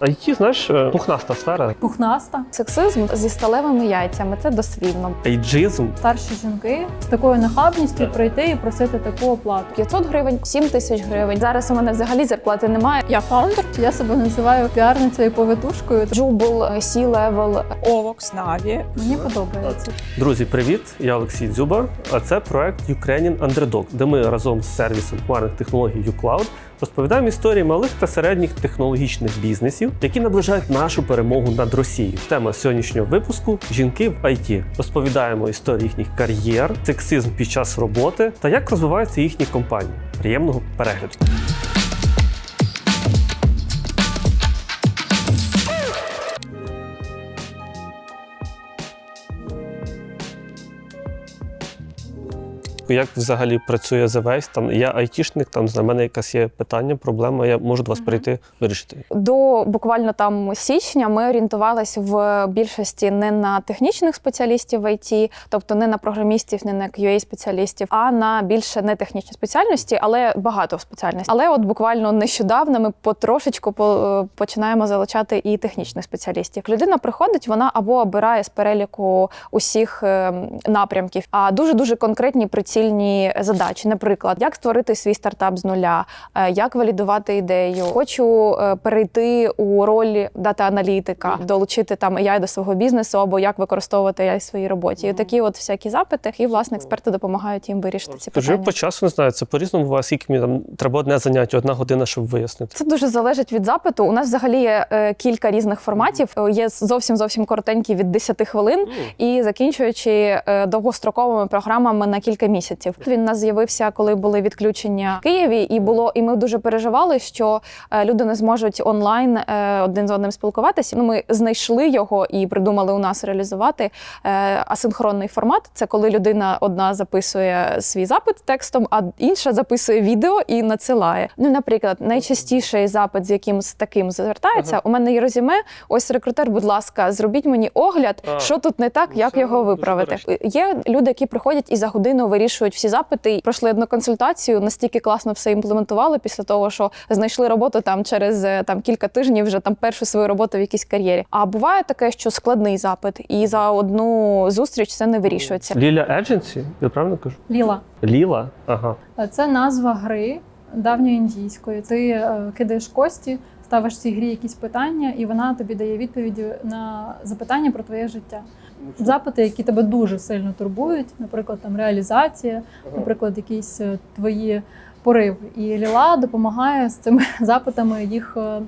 IT, знаєш, е, пухнаста сфера. Пухнаста. Сексизм зі сталевими яйцями це дослівно. Ейджизм. Старші жінки з такою нахабністю прийти і просити таку оплату. 500 гривень, 7 тисяч гривень. Зараз у мене взагалі зарплати немає. Я фаундер, я себе називаю піарницею повитушкою. Джубл, C-level. Ovux Navі. Мені подобається. Друзі, привіт! Я Олексій Дзюба. А це проект Ukrainian Underdog, де ми разом з сервісом хмарних технологій uCloud розповідаємо історії малих та середніх технологічних бізнесів, які наближають нашу перемогу над Росією. Тема сьогоднішнього випуску жінки в IT. Розповідаємо історії їхніх кар'єр, сексизм під час роботи та як розвиваються їхні компанії. Приємного перегляду! Як взагалі працює ЗВС? Там я айтішник, там за мене якась є питання, проблема. Я можу до вас прийти вирішити. До буквально там січня ми орієнтувалися в більшості не на технічних спеціалістів в IT, тобто не на програмістів, не на QA спеціалістів, а на більше не технічні спеціальності, але багато спеціальностей. Але от буквально нещодавно ми потрошечку по- починаємо залучати і технічних спеціалістів. Людина приходить, вона або обирає з переліку усіх е, напрямків, а дуже дуже конкретні прицільні задачі. Наприклад, як створити свій стартап з нуля, е, як валідувати ідею. Хочу е, перейти у роль дата-аналітика, долучити там AI до свого бізнесу, або як використовувати AI в своїй роботі. І такі от всякі запити, і власне експерти допомагають їм вирішити ці питання. по часу не знаю, це по-різному буває, скільки мені там треба одне заняття, одна година, щоб вияснити. Це дуже залежить від запиту. У нас взагалі є е, кілька різних форматів. Є зовсім зовсім коротенькі від 10 хвилин і закінчуючи довгостроковими програмами на кілька місяців. Він у нас з'явився, коли були відключення в Києві, і було і ми дуже переживали, що е, люди не зможуть онлайн е, один з одним спілкуватися. Ну, ми знайшли його і придумали у нас реалізувати е, асинхронний формат. Це коли людина одна записує свій запит текстом, а інша записує відео і надсилає. Ну, наприклад, найчастіший запит, з яким з таким звертається, у мене є резюме. Ось рекрутер, будь ласка, зробіть мені огляд, А, що тут не так, як його виправити. Є люди, які приходять і за годину вирішують всі запити. Пройшли одну консультацію, настільки класно все імплементували після того, що знайшли роботу там через е, там кілька тижнів, вже там першу свою роботу в якійсь кар'єрі. А буває таке, що складний запит, і за одну зустріч це не вирішується. Ліля Едженсі, я правильно кажу? Ліла. Ліла? Ага. Це назва гри давньоіндійської. Ти е, кидаєш кості, ставиш цій грі якісь питання, і вона тобі дає відповіді на запитання про твоє життя. Запити, які тебе дуже сильно турбують, наприклад, там реалізація, наприклад, якісь е, твої пориви. І Ліла допомагає з цими запитами їх е,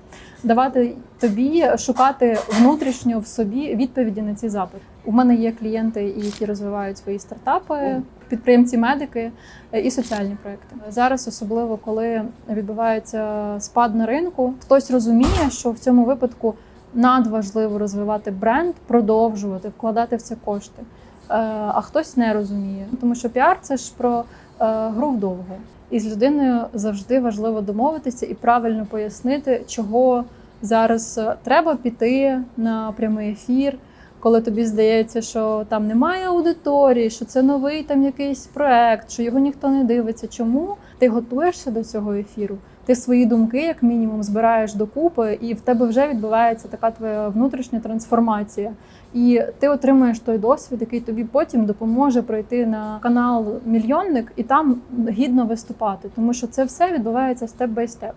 давати тобі, шукати внутрішньо в собі відповіді на ці запити. У мене є клієнти, які розвивають свої стартапи, підприємці-медики е, і соціальні проекти. Зараз, особливо коли відбувається спад на ринку, хтось розуміє, що в цьому випадку надважливо розвивати бренд, продовжувати вкладати в це кошти. Е, А хтось не розуміє, тому що піар це ж про е, гру вдовго. І з людиною завжди важливо домовитися і правильно пояснити, чого зараз е, треба піти на прямий ефір, коли тобі здається, що там немає аудиторії, що це новий там якийсь проект, що його ніхто не дивиться. Чому ти готуєшся до цього ефіру? Ти свої думки, як мінімум, збираєш докупи, і в тебе вже відбувається така твоя внутрішня трансформація. І ти отримуєш той досвід, який тобі потім допоможе пройти на канал Мільйонник і там гідно виступати, тому що це все відбувається степ бай степ.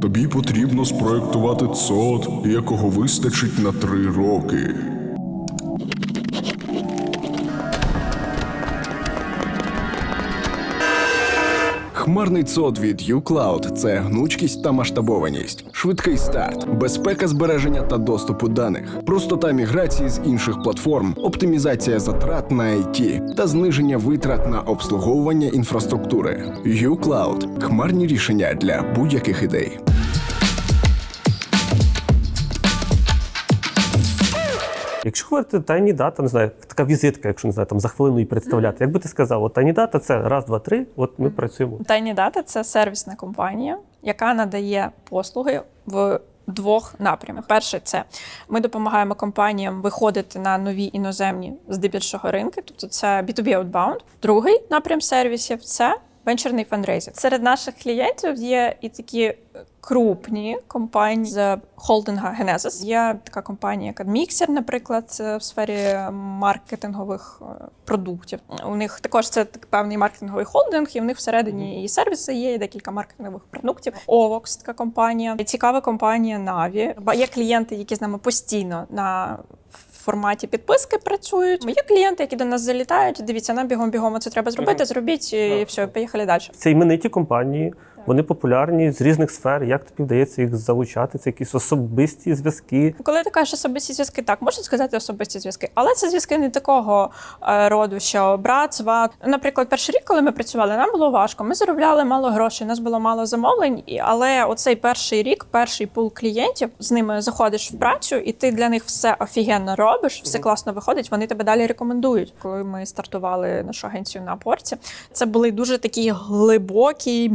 Тобі потрібно спроектувати цод, якого вистачить на три роки. Хмарний цод від uCloud – це гнучкість та масштабованість, швидкий старт, безпека збереження та доступу даних, простота міграції з інших платформ, оптимізація затрат на IT та зниження витрат на обслуговування інфраструктури. uCloud – хмарні рішення для будь-яких ідей. Якщо говорити тайні дата, не знаю, така візитка, якщо не знаю, там за хвилину її представляти. Як би ти сказав, от тайні дата це раз, два, три. От ми працюємо. Tiny Data – це сервісна компанія, яка надає послуги в двох напрямах. Перше, це ми допомагаємо компаніям виходити на нові іноземні здебільшого ринки, тобто це B2B outbound. Другий напрям сервісів це венчурний фандрейзинг. Серед наших клієнтів є і такі крупні компанії з холдинга Genesis. Є така компанія, як Admixer, наприклад, в сфері маркетингових е, продуктів. У них також це так певний маркетинговий холдинг, і в них всередині і сервіси є, і декілька маркетингових продуктів. Ovox – така компанія. Цікава компанія Navi. Є клієнти, які з нами постійно на форматі підписки працюють. Мої клієнти, які до нас залітають. Дивіться, нам бігом бігом це треба зробити. Зробіть і все, поїхали далі. Це імениті компанії, вони популярні з різних сфер. Як тобі вдається їх залучати? Це якісь особисті зв'язки. Коли ти кажеш особисті зв'язки, так можна сказати особисті зв'язки, але це зв'язки не такого е, роду, що брат, сват. Наприклад, перший рік, коли ми працювали, нам було важко. Ми заробляли мало грошей, у нас було мало замовлень. Але оцей перший рік, перший пул клієнтів, з ними заходиш в працю, і ти для них все офігенно робиш, все класно виходить. Вони тебе далі рекомендують. Коли ми стартували нашу агенцію на порті, це були дуже такі глибокі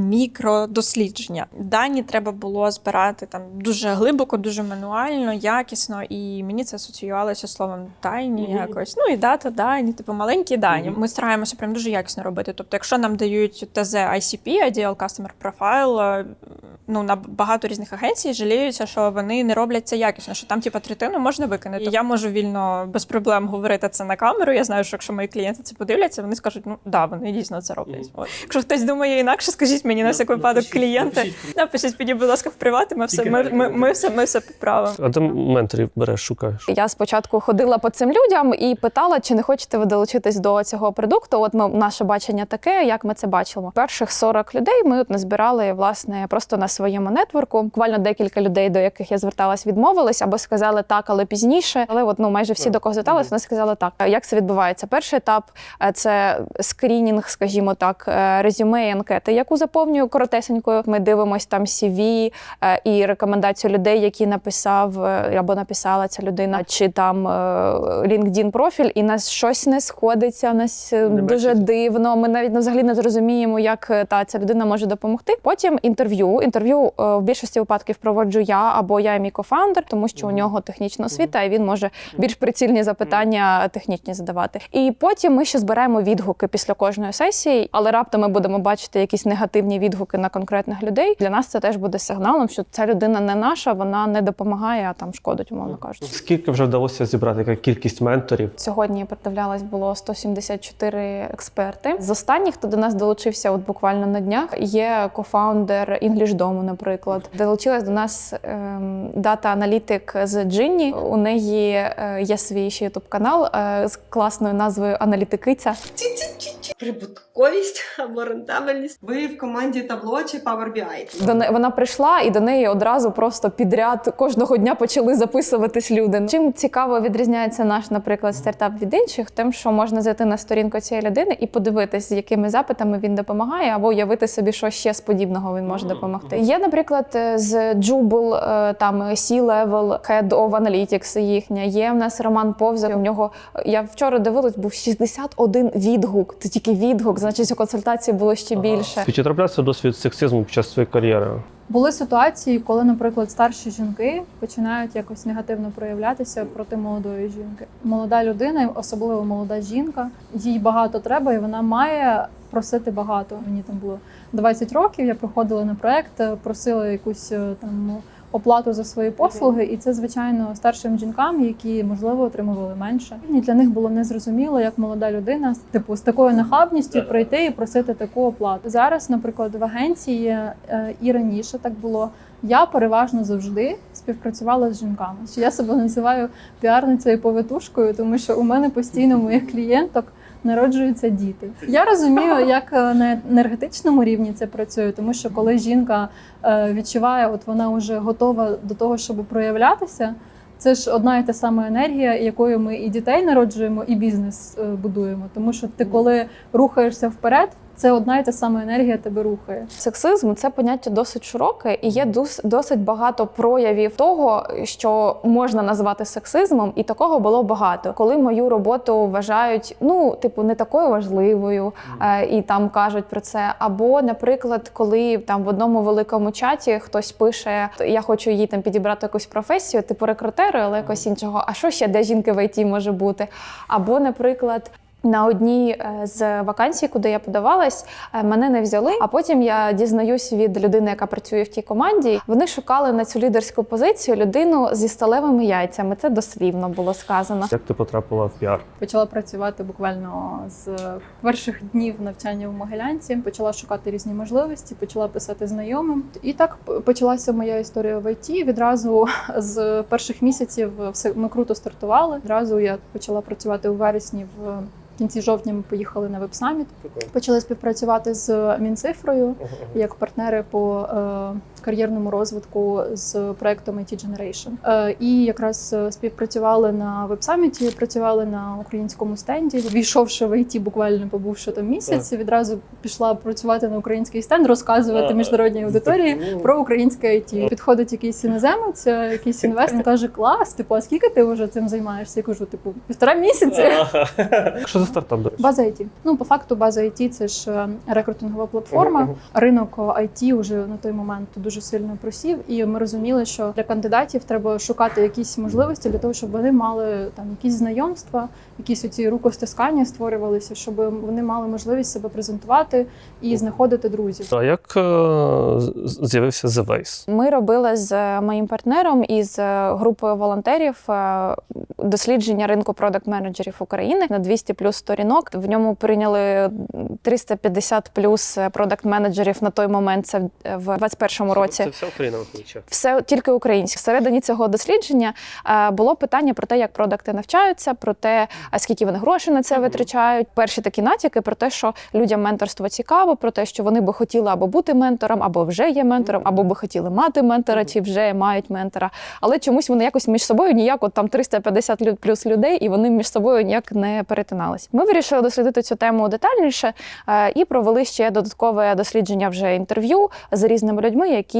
мікродослідження. Дані треба було збирати там дуже глибоко, дуже мануально, якісно, і мені це асоціювалося словом тайні якось. Ну і дата дані, типу маленькі дані. Ми стараємося прям дуже якісно робити. Тобто, якщо нам дають ТЗ ICP, Ideal Customer Profile, е, ну на багато різних агенцій жаліються, що вони не роблять це якісно, що там, типу, третину можна викинути. Я можу вільно без проблем говорити це на камеру. Я знаю, що якщо мої клієнти це подивляться, вони скажуть, ну да, вони дійсно це роблять. От. Якщо хтось думає інакше, скажіть мені на всяк випадок клієнти. Напишіть мені, будь ласка, в приват, ми все ми, ми, ми все ми все поправимо. А де менторів береш, шукаєш? Я спочатку ходила по цим людям і питала, чи не хочете ви долучитись до цього продукту. От ми наше бачення таке, як ми це бачимо. Перших 40 людей ми от назбирали власне просто на своєму нетворку. Буквально декілька людей, до яких я зверталась, відмовились або сказали так, але пізніше. Але от ну майже всі до кого зверталися, вони сказали так. Як це відбувається? Перший етап е, це скрінінг, скажімо так, е, резюме і анкети, яку заповнюю коротесенькою. Ми дивимось там CV е, і рекомендацію людей, які написав е, або написала ця людина, чи там е, LinkedIn профіль, і нас щось не сходиться. У нас Не дуже бачиться. дивно. Ми навіть ну, взагалі не зрозуміємо, як та ця людина може допомогти. Потім інтерв'ю. Інтерв'ю в більшості випадків проводжу я або я і мій кофаундер, тому що у нього технічна освіта, і він може більш прицільні запитання технічні задавати. І потім ми ще збираємо відгуки після кожної сесії, але раптом ми будемо бачити якісь негативні відгуки на конкретних людей. Для нас це теж буде сигналом, що ця людина не наша, вона не допомагає, а там шкодить, умовно кажучи. Скільки вже вдалося зібрати? Яка кількість менторів? Сьогодні придивлялась, було 174 експерти. З останніх, хто до нас долучився, от буквально на днях, є кофаундер Інглішдому, наприклад. Долучилась до нас ем, дата-аналітик з Джинні. У неї е, є свій ще ютуб канал е, з класною назвою Аналітикиця. прибутковість або рентабельність. Ви в команді табло чи Power BI? До не вона прийшла, і до неї одразу просто підряд кожного дня почали записуватись люди. Чим цікаво відрізняється наш, наприклад, стартап від інших, тим, що можна зайти на сторінку цієї людини і подивитись, з якими запитами він допомагає, або уявити собі, що ще з подібного він може допомогти. Є, наприклад, е, з Jubal, е, там C-Level, Head of Analytics їхня. Є в нас Роман Повзак. У нього я вчора дивилась, був 61 відгук. Це тільки відгук, значить, у консультації було ще більше. Чи траплявся досвід сексизму під час своєї кар'єри? Були ситуації, коли, наприклад, старші жінки починають якось негативно проявлятися проти молодої жінки. Молода людина, особливо молода жінка, їй багато треба, і вона має просити багато. Мені там було 20 років. Я приходила на проект, просила якусь е, там оплату за свої послуги, і це звичайно старшим жінкам, які можливо отримували менше. І для них було незрозуміло, як молода людина типу з такою нахабністю прийти і просити таку оплату. Зараз, наприклад, в агенції е, і раніше так було. Я переважно завжди співпрацювала з жінками. Що я себе називаю піарницею повитушкою, тому що у мене постійно моїх клієнток народжуються діти. Я розумію, як е, на енергетичному рівні це працює, тому що коли жінка е, відчуває, от вона вже готова до того, щоб проявлятися. Це ж одна і та сама енергія, якою ми і дітей народжуємо, і бізнес е, будуємо. Тому що ти, коли рухаєшся вперед, це одна і та сама енергія тебе рухає. Сексизм це поняття досить широке, і є досить багато проявів того, що можна назвати сексизмом, і такого було багато. Коли мою роботу вважають, ну типу, не такою важливою, е, і там кажуть про це. Або, наприклад, коли там в одному великому чаті хтось пише: Я хочу їй там підібрати якусь професію, типу рекрутери, але якось іншого. А що ще де жінки в ІТ може бути? Або, наприклад. На одній е, з вакансій, куди я подавалась, е, мене не взяли. А потім я дізнаюсь від людини, яка працює в тій команді. Вони шукали на цю лідерську позицію людину зі сталевими яйцями. Це дослівно було сказано. Як ти потрапила в піар? Почала працювати буквально з перших днів навчання в Могилянці. Почала шукати різні можливості, почала писати знайомим. І так почалася моя історія в ІТ. Відразу з перших місяців все ми круто стартували. Відразу я почала працювати у вересні в. В кінці жовтня ми поїхали на веб-саміт. Почали співпрацювати з Мінцифрою як партнери по е, кар'єрному розвитку з проектом IT Generation. Е, і якраз е, співпрацювали на веб-саміті, працювали на українському стенді. Війшовши в IT, буквально побувши там місяць, відразу пішла працювати на український стенд, розказувати міжнародній аудиторії про українське IT. Підходить якийсь іноземець, е, якийсь інвестор, каже: клас, типу, а скільки ти вже цим займаєшся? Я кажу, типу, півтора місяці. Що за стартап, до речі? База IT. Ну, по факту, база IT – це ж рекрутингова платформа. Ринок IT вже на той момент дуже сильно просів, і ми розуміли, що для кандидатів треба шукати якісь можливості для того, щоб вони мали там якісь знайомства, якісь оці рукостискання створювалися, щоб вони мали можливість себе презентувати і знаходити друзів. А як е, з'явився The Waze? Ми робили з моїм партнером і з групою волонтерів е, дослідження ринку продакт-менеджерів України на 200 плюс сторінок. В ньому прийняли 350 плюс продакт-менеджерів на той момент. Це в 21-му році. Це вся Україна виходить. Все тільки українське. Всередині цього дослідження е, було питання про те, як продакти навчаються, про те, а скільки вони грошей на це витрачають. Перші такі натяки про те, що людям менторство цікаво, про те, що вони би хотіли або бути ментором, або вже є ментором, або би хотіли мати ментора, чи вже мають ментора. Але чомусь вони якось між собою ніяк, от там 350 лю- плюс людей, і вони між собою ніяк не перетинались. Ми вирішили дослідити цю тему детальніше е, і провели ще додаткове дослідження вже інтерв'ю з різними людьми, які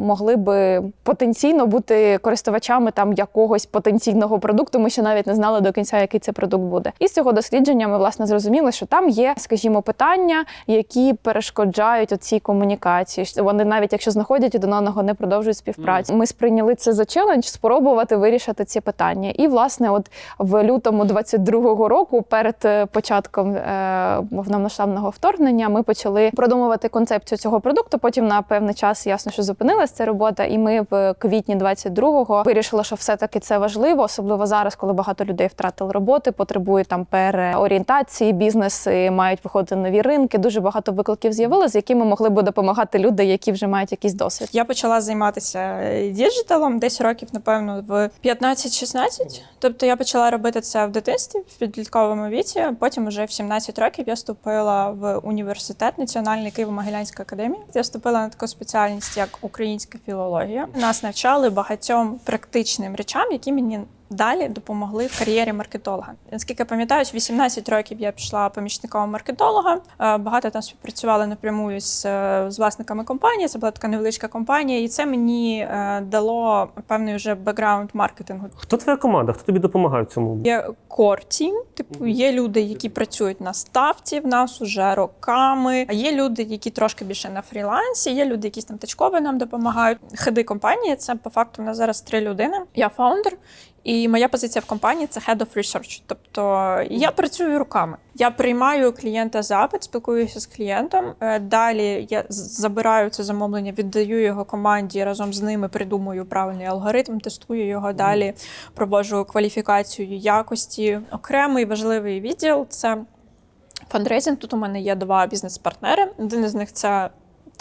могли би потенційно бути користувачами там якогось потенційного продукту. Ми ще навіть не знали до кінця, який це продукт буде. І з цього дослідження ми власне зрозуміли, що там є, скажімо, питання, які перешкоджають оцій комунікації. Вони навіть якщо знаходять один одного, не продовжують співпрацю. Ми сприйняли це за челендж, спробувати вирішити ці питання. І власне, от в лютому 22-го року, перед е, початком е, повномасштабного вторгнення, ми почали продумувати концепцію цього продукту. Потім на певний час ясно, що зупинилася ця робота, і ми в квітні 22-го вирішили, що все-таки це важливо, особливо зараз, коли багато людей втратили роботи, потребують там переорієнтації, бізнеси мають виходити нові ринки. Дуже багато викликів з'явилося, з якими могли би допомагати люди, які вже мають якийсь досвід. Я почала займатися діджиталом десь років, напевно, в 15-16. Тобто я почала робити це в дитинстві, в підлітковому віці. Потім, уже в 17 років, я вступила в університет Національний Києво-Могилянська академія. Я вступила на таку спеціальність, як українська філологія. Нас навчали багатьом практичним речам, які мені. Далі допомогли в кар'єрі маркетолога. Наскільки я пам'ятаю, 18 років я пішла помічником маркетолога. Е, Багато там співпрацювала напряму з, е, з власниками компанії. Це була така невеличка компанія, і це мені е, дало певний вже бекграунд маркетингу. Хто твоя команда? Хто тобі допомагає в цьому? Є core team, типу є люди, які працюють на ставці в нас уже роками. А є люди, які трошки більше на фрілансі. Є люди, які там тачково нам допомагають. Хеди компанії це по факту у нас зараз три людини. Я фаундер. І моя позиція в компанії це Head of Research. Тобто я працюю руками. Я приймаю клієнта запит, спілкуюся з клієнтом. Е, Далі я забираю це замовлення, віддаю його команді разом з ними, придумую правильний алгоритм, тестую його далі, проводжу кваліфікацію якості. Окремий важливий відділ це фандрейзинг. Тут у мене є два бізнес-партнери. Один із них це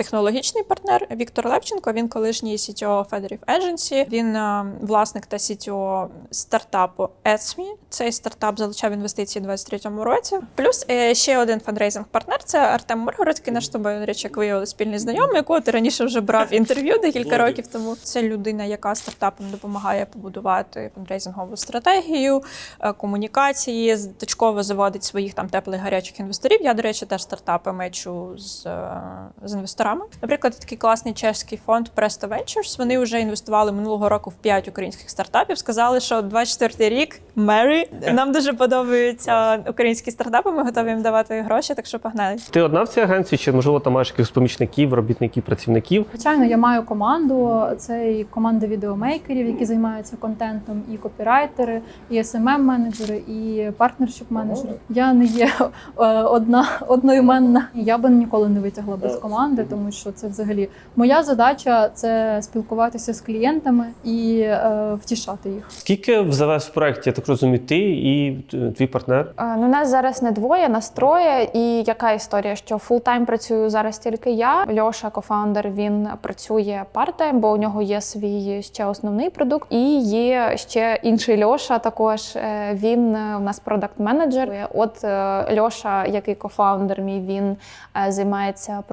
технологічний партнер Віктор Левченко. Він колишній CTO Federiv Agency. Він е, власник та CTO стартапу Etsme. Цей стартап залучав інвестиції у 2023 році. Плюс е, ще один фандрейзинг партнер це Артем Миргородський, наш тобою, до речі, як виявили спільний знайомий, якого ти раніше вже брав інтерв'ю декілька років тому. Це людина, яка стартапам допомагає побудувати фандрейзингову стратегію, е, комунікації, точково заводить своїх там теплих гарячих інвесторів. Я, до речі, теж стартапи мечу з, з інвесторами. Інвесторами. Наприклад, такий класний чеський фонд Presto Ventures. Вони вже інвестували минулого року в 5 українських стартапів. Сказали, що 24 рік Мері. Нам дуже подобаються українські стартапи. Ми готові їм давати гроші, так що погнали. Ти одна в цій агенції, чи можливо там маєш якихось помічників, робітників, працівників? Звичайно, я маю команду. Це і команда відеомейкерів, які займаються контентом, і копірайтери, і smm менеджери і партнершіп менеджери. Я не є е, одна одноіменна. Я би ніколи не витягла без команди, тому що це взагалі моя задача це спілкуватися з клієнтами і е, втішати їх. Скільки в ЗВС в проєкті, я так розумію, ти і твій партнер? Е, Ну, нас зараз не двоє, нас троє. І яка історія? Що фултайм працюю зараз тільки я. Льоша, кофаундер, він працює парттайм, бо у нього є свій ще основний продукт. І є ще інший Льоша. Також Е, він е, у нас продакт-менеджер. От е, Льоша, який кофаундер мій, він займається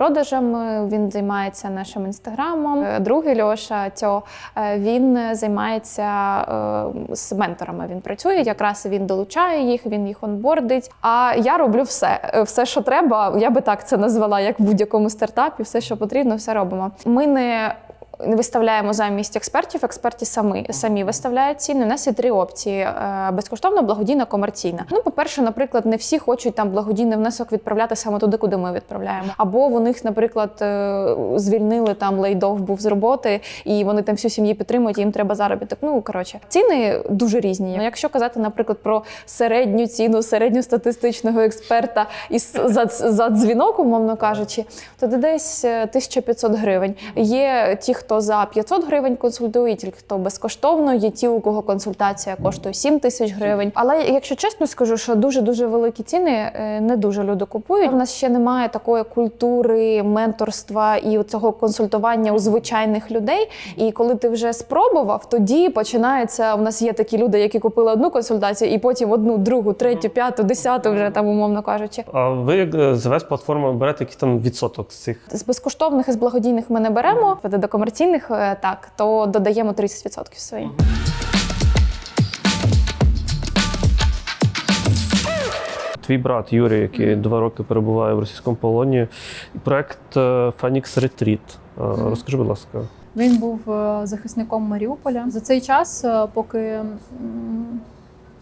продажами, він займається нашим інстаграмом. Е, Другий Льоша, Тьо, е, він займається е, з менторами. Він працює, якраз він долучає їх, він їх онбордить. А я роблю все, Е, все, що треба. Я би так це назвала, як в будь-якому стартапі. Все, що потрібно, все робимо. Ми не. Не виставляємо замість експертів, експерти самі самі виставляють ціни. У нас є три опції: Е, безкоштовна, благодійна, комерційна. Ну, по-перше, наприклад, не всі хочуть там благодійний внесок відправляти саме туди, куди ми відправляємо. Або у них, наприклад, е, звільнили там лейдов був з роботи, і вони там всю сім'ю підтримують, і їм треба заробіток. Ну коротше, ціни дуже різні. Ну, Якщо казати, наприклад, про середню ціну середньостатистичного експерта із за, за дзвінок, умовно кажучи, то десь е, 1500 гривень. Є ті, хто за 500 гривень консультує, ті, хто безкоштовно, є ті, у кого консультація коштує 7 тисяч гривень. Але якщо чесно скажу, що дуже дуже великі ціни е, не дуже люди купують. У нас ще немає такої культури менторства і цього консультування у звичайних людей. І коли ти вже спробував, тоді починається. У нас є такі люди, які купили одну консультацію, і потім одну, другу, третю, п'яту, десяту, вже там умовно кажучи. А ви як е, ЗВС платформа берете якийсь там відсоток з цих? З безкоштовних і з благодійних ми не беремо. До комерційних е, так, то додаємо 30% свої. Твій брат Юрій, який два роки перебуває в російському полоні, проект е, Phoenix Retreat. Е, Розкажи, будь ласка. Він був захисником Маріуполя. За цей час, поки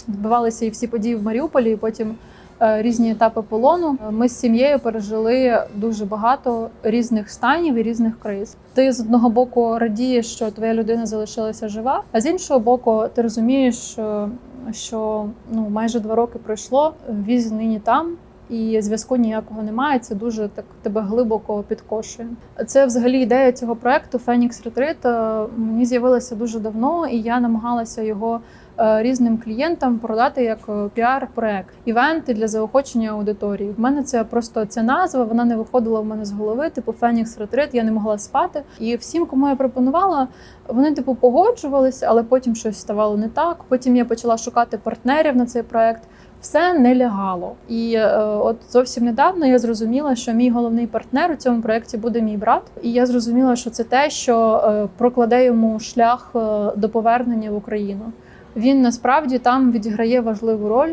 відбувалися і всі події в Маріуполі, і потім різні етапи полону, е, ми з сім'єю пережили дуже багато різних станів і різних криз. Ти з одного боку радієш, що твоя людина залишилася жива, а з іншого боку, ти розумієш, е, що ну майже два роки пройшло. Віз нині там. І зв'язку ніякого немає. Це дуже так тебе глибоко підкошує. Це взагалі ідея цього проекту Retreat е, мені з'явилася дуже давно, і я намагалася його е, різним клієнтам продати як е, піар-проект. Івенти для заохочення аудиторії. В мене це просто ця назва. Вона не виходила в мене з голови. Типу Phoenix Retreat, я не могла спати. І всім, кому я пропонувала, вони типу погоджувалися, але потім щось ставало не так. Потім я почала шукати партнерів на цей проект. Все не лягало. І е, от зовсім недавно я зрозуміла, що мій головний партнер у цьому проєкті буде мій брат. І я зрозуміла, що це те, що е, прокладе йому шлях е, до повернення в Україну. Він насправді там відіграє важливу роль.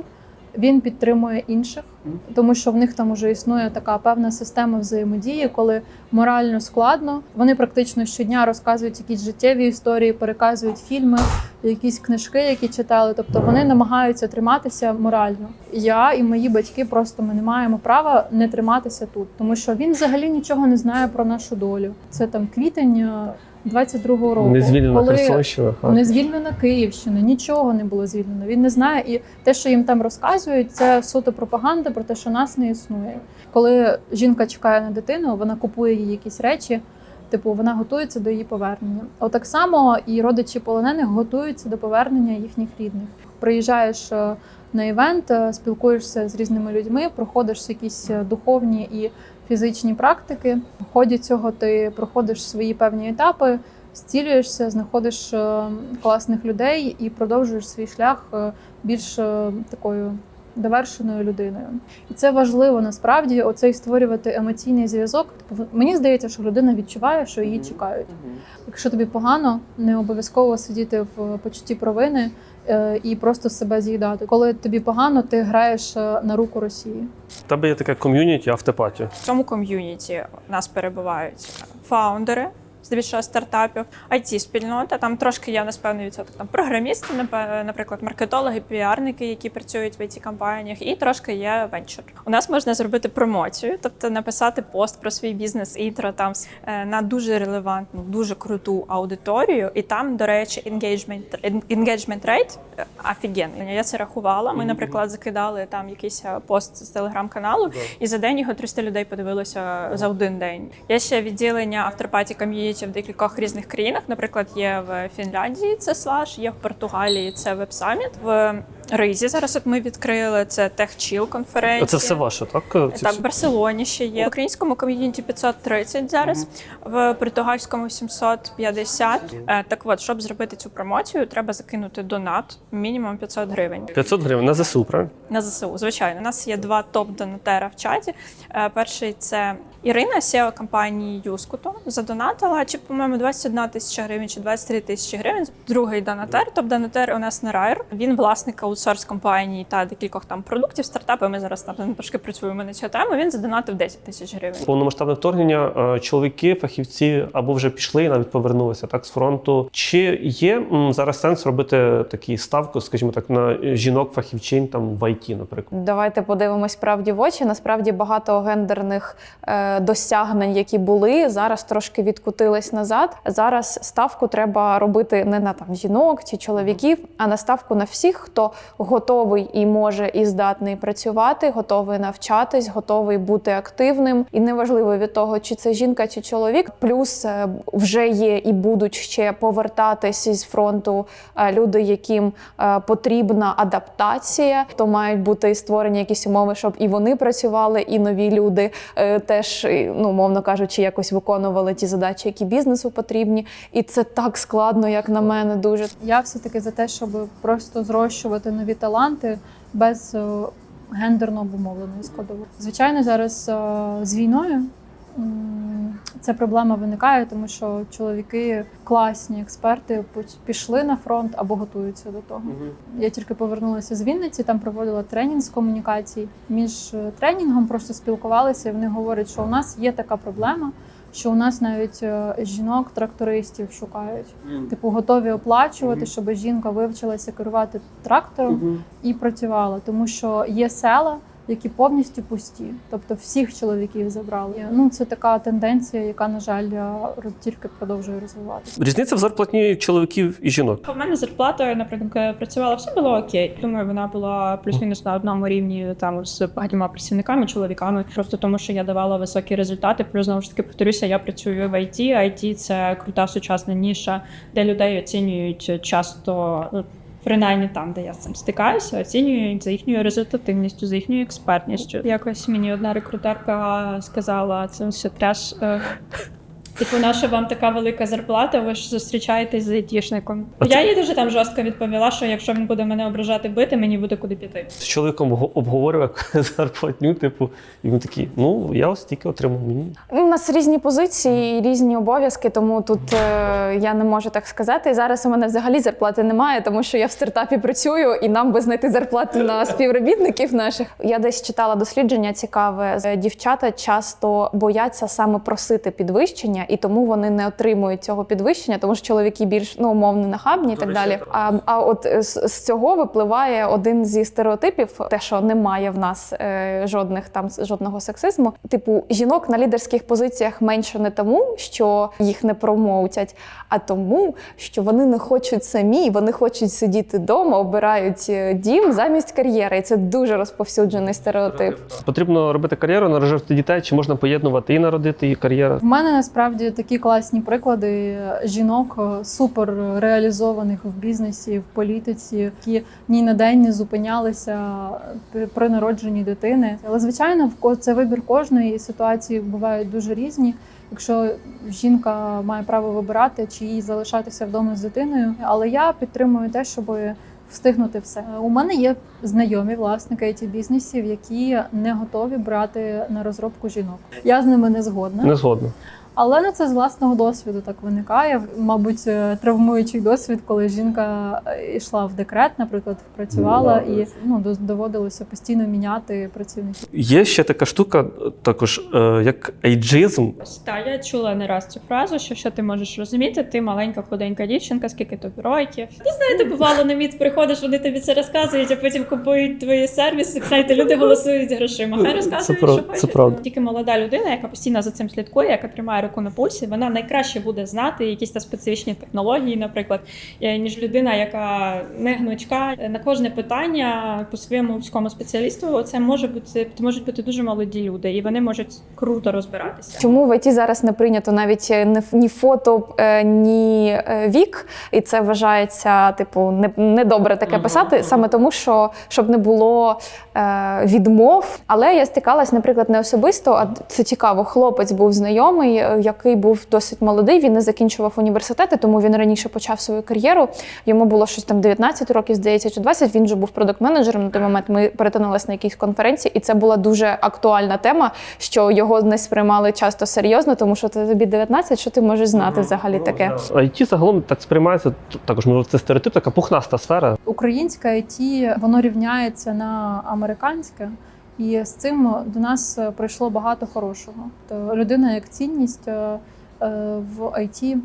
Він підтримує інших, тому що в них там уже існує така певна система взаємодії, коли морально складно. Вони практично щодня розказують якісь життєві історії, переказують фільми, якісь книжки, які читали. Тобто вони намагаються триматися морально. Я і мої батьки просто ми не маємо права не триматися тут, тому що він взагалі нічого не знає про нашу долю. Це там квітень 22-го року. Не звільнена коли Херсонщина. не звільнена Київщина, нічого не було звільнено. Він не знає, і те, що їм там розказують, це суто пропаганда про те, що нас не існує. Коли жінка чекає на дитину, вона купує їй якісь речі. Типу, вона готується до її повернення. Отак само і родичі полонених готуються до повернення їхніх рідних. Приїжджаєш е, на івент, е, спілкуєшся з різними людьми, проходиш якісь е, духовні і фізичні практики. В ході цього ти проходиш свої певні етапи, зцілюєшся, знаходиш е, класних людей і продовжуєш свій шлях більш такою довершеною людиною. І це важливо насправді оцей створювати емоційний зв'язок. Типу, Мені здається, що людина відчуває, що її чекають. Якщо тобі погано, не обов'язково сидіти в почутті провини і просто себе з'їдати. Коли тобі погано, ти граєш е, на руку Росії. В тебе є таке ком'юніті автопатія. В цьому ком'юніті нас перебувають фаундери. Здебільшого стартапів, it спільнота там трошки є у нас певний відсоток там програмісти, наприклад, маркетологи, піарники, які працюють в it компаніях, і трошки є венчур. У нас можна зробити промоцію, тобто написати пост про свій бізнес інтро там е, на дуже релевантну, дуже круту аудиторію. І там, до речі, engagement, engagement rate е, офігенний. Я це рахувала. Ми, наприклад, закидали там якийсь е, пост з телеграм-каналу, і за день його 300 людей подивилося за один день. Є ще відділення авторпаті ком'юніті в декількох різних країнах. Наприклад, є в Фінляндії це слаж, є в Португалії це WebSummit. В Ризі зараз от ми відкрили це TechChill конференція. Це все ваше, так? Ці Так, в Барселоні ще є. В українському ком'юніті 530 зараз, в португальському 750. Е, Так от, щоб зробити цю промоцію, треба закинути донат мінімум 500 гривень. 500 гривень на ЗСУ, правильно? На ЗСУ, звичайно, у нас є два топ-донатера в чаті. Е, Перший це Ірина, SEO компанії Юскуто. Задонатила чи, по-моєму, 21 тисяча гривень чи 23 тисячі гривень. Другий донатер, топ-донатер у нас Нерайр. Він власник аутсорс компанії та декількох там продуктів стартапу. Ми зараз там трошки працюємо на цю тему. Він задонатив 10 тисяч гривень. Повномасштабне вторгнення е, чоловіки, фахівці або вже пішли і навіть повернулися так з фронту. Чи є зараз сенс робити такі ставку, скажімо так, на жінок-фахівчин там в ІТ, наприклад? Давайте подивимось правді в очі. Насправді багато гендерних е, досягнень, які були, зараз трошки відкутились назад. Зараз ставку треба робити не на там жінок чи чоловіків, а на ставку на всіх, хто готовий і може і здатний працювати, готовий навчатись, готовий бути активним. І неважливо від того, чи це жінка, чи чоловік. Плюс е, вже є і будуть ще повертатись із фронту е, люди, яким е, потрібна адаптація, то мають бути створені якісь умови, щоб і вони працювали, і нові люди теж, ну мовно кажучи, якось виконували ті задачі, які бізнесу потрібні. І це так складно, як на мене, дуже. Я все-таки за те, щоб просто зрощувати нові таланти без е, гендерно обумовленої складової. Звичайно, зараз е, з війною ця проблема виникає, тому що чоловіки, класні експерти, пішли на фронт або готуються до того. Я тільки повернулася з Вінниці, там проводила тренінг з комунікацій. Між е, тренінгом просто спілкувалися, і вони говорять, що у нас є така проблема, що у нас навіть е, жінок-трактористів шукають. Типу, готові оплачувати, щоб жінка вивчилася керувати трактором і працювала, тому що є села, які повністю пусті, тобто всіх чоловіків забрали. Ну це така тенденція, яка на жаль тільки продовжує розвиватися. Різниця в зарплатні чоловіків і жінок. У мене зарплата, наприклад, працювала, все було окей. Думаю, вона була плюс-мінус на одному рівні там з багатьма працівниками, чоловіками. Просто тому, що я давала високі результати. Плюс знову ж таки повторюся, я працюю в IT. IT – це крута сучасна ніша, де людей оцінюють часто. Принаймні там, де я з цим стикаюся, оцінюють за їхньою результативністю, за їхньою експертністю. Якось мені одна рекрутерка сказала, це все треш. Типу, наша вам така велика зарплата, ви ж зустрічаєтесь з айтішником. А Я це- їй дуже там жорстко відповіла, що якщо він буде мене ображати бити, мені буде куди піти. З чоловіком го- обговорював зарплатню, типу, і він такий: ну я ось стільки отримав мені. У нас різні позиції, і різні обов'язки, тому тут е, я не можу так сказати. І зараз у мене взагалі зарплати немає, тому що я в стартапі працюю, і нам би знайти зарплату на співробітників наших. Я десь читала дослідження цікаве. Е, Дівчата часто бояться саме просити підвищення, і тому вони не отримують цього підвищення, тому що чоловіки більш ну умовно нахабні і так далі. А, а от е, з, з цього випливає один зі стереотипів, те, що немає в нас е, жодних там жодного сексизму. Типу, жінок на лідерських позиціях менше не тому, що їх не промоутять, а тому, що вони не хочуть самі, вони хочуть сидіти вдома, обирають е, дім замість кар'єри. І це дуже розповсюджений стереотип. Потрібно робити кар'єру, народжувати дітей, чи можна поєднувати і народити, і кар'єра. В мене насправді такі класні приклади жінок е, супер реалізованих в бізнесі, в політиці, які ні на день не зупинялися при- при народженні дитини. Але звичайно, це вибір кожної і ситуації бувають дуже різні. Якщо жінка має право вибирати, чи їй залишатися вдома з дитиною, але я підтримую те, щоб встигнути все. У мене є знайомі власники it бізнесів, які не готові брати на розробку жінок. Я з ними не згодна. Не згодно. Але ну, це з власного досвіду так виникає. Мабуть, е, травмуючий досвід, коли жінка е, йшла в декрет, наприклад, працювала і ну, доводилося постійно міняти працівників. Є ще така штука, також е, як ейджизм. Так, я чула не раз цю фразу, що що ти можеш розуміти, ти маленька худенька дівчинка, скільки тобі років. Ну, знаєте, бувало на міт приходиш, вони тобі це розказують, а потім купують твої сервіси. Знаєте, люди голосують грошима. Хай розказують, прав- що це хочуть. правда. Тільки молода людина, яка постійно за цим слідкує, яка тримає руку на пульсі, вона найкраще буде знати якісь та специфічні технології, наприклад, е, ніж людина, яка не гнучка. На кожне питання по своєму вузькому спеціалісту це може бути можуть бути дуже молоді люди, і вони можуть круто розбиратися. Чому в ІТ зараз не прийнято навіть е, ні фото, е, ні вік, і це вважається типу не- недобре таке писати, саме тому, що щоб не було е, відмов. Але я стикалась, наприклад, не особисто, а це цікаво. Хлопець був знайомий, який був досить молодий. Він не закінчував університети, тому він раніше почав свою кар'єру. Йому було щось там 19 років, здається, чи 20. Він вже був продакт-менеджером на той момент. Ми перетинулися на якійсь конференції, і це була дуже актуальна тема, що його не сприймали часто серйозно, тому що це тобі 19, що ти можеш знати взагалі таке. IT загалом так сприймається також, можливо, це стереотип, така пухнаста сфера. Українське IT, воно рівняється на американське, і з цим до нас е, прийшло багато хорошого. То людина як цінність е, е, в IT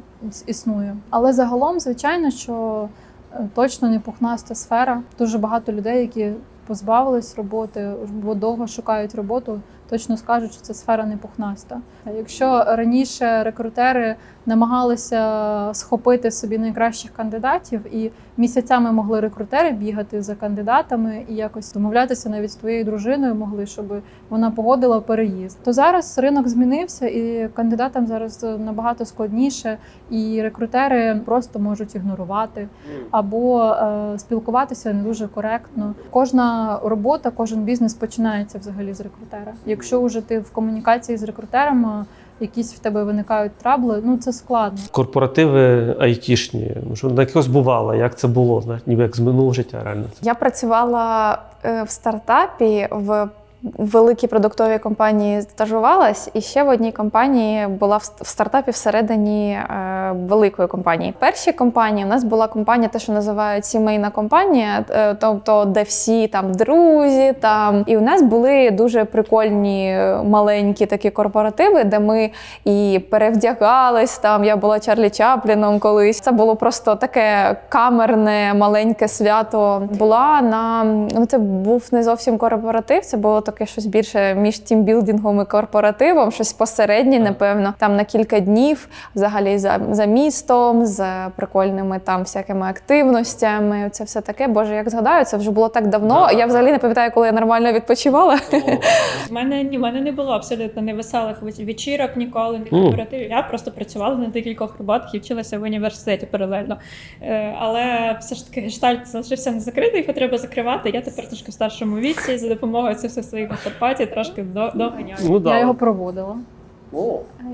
існує. Але загалом, звичайно, що е, точно не пухнаста сфера. Дуже багато людей, які позбавились роботи, бо довго шукають роботу, точно скажуть, що ця сфера не пухнаста. Якщо раніше рекрутери намагалися схопити собі найкращих кандидатів, і місяцями могли рекрутери бігати за кандидатами і якось домовлятися навіть з твоєю дружиною могли, щоб вона погодила переїзд. То зараз ринок змінився, і кандидатам зараз набагато складніше, і рекрутери просто можуть ігнорувати або е, спілкуватися не дуже коректно. Кожна робота, кожен бізнес починається взагалі з рекрутера. Якщо вже ти в комунікації з рекрутером, е, якісь в тебе виникають трабли, ну це складно. Корпоративи айтішні, що на якось бувало, як це було, ніби як з минулого життя, реально. Я працювала е, в стартапі в великій продуктовій компанії стажувалась, і ще в одній компанії була в стартапі всередині е, великої компанії. В першій компанії у нас була компанія, те, що називають сімейна компанія, е, тобто де всі там друзі, там і у нас були дуже прикольні е, маленькі такі корпоративи, де ми і перевдягались. Там я була Чарлі Чапліном колись. Це було просто таке камерне маленьке свято. Була на ну це був не зовсім корпоратив, це було таке щось більше між тімбілдингом і корпоративом, щось посереднє, напевно. Там на кілька днів, взагалі за, за містом, з прикольними там всякими активностями. Це все таке. Боже, як згадаю, це вже було так давно. Я взагалі не пам'ятаю, коли я нормально відпочивала. В мене ні, в мене не було абсолютно невеселих вечірок ніколи, не Мгм. корпоративів. Я просто працювала на декількох роботах і вчилася в університеті паралельно. Е, Але все ж таки гештальт залишився не закритий, його треба закривати. Я тепер трошки в старшому віці за допомогою цих всіх своїх Карпаті трошки до- доганяю. Ну, да. Я його проводила.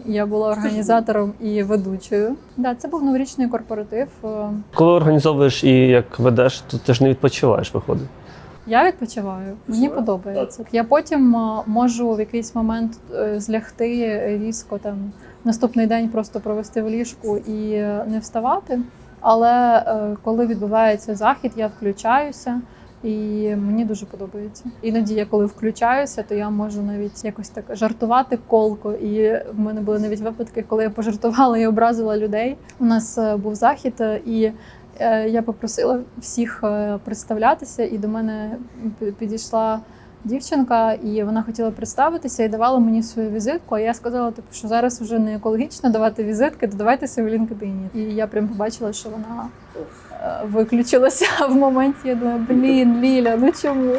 Я була організатором і ведучою. Да, це був новорічний корпоратив. Е, Коли організовуєш і як ведеш, то ти ж не відпочиваєш, виходить. Я відпочиваю, мені подобається. Я потім е, можу в якийсь момент е, злягти різко там наступний день просто провести в ліжку і не вставати. Але коли відбувається захід, я включаюся. І мені дуже подобається. Іноді я коли включаюся, то я можу навіть якось так жартувати колко. І в мене були навіть випадки, коли я пожартувала і образила людей. У нас е, був захід, е, і е, я попросила всіх представлятися, і до мене підійшла дівчинка, і вона хотіла представитися і давала мені свою візитку. А я сказала, типу, що зараз вже не екологічно давати візитки, додавайтеся в LinkedIn. І я прям побачила, що вона виключилася в моменті. Я думаю, блін, Ліля, ну чому?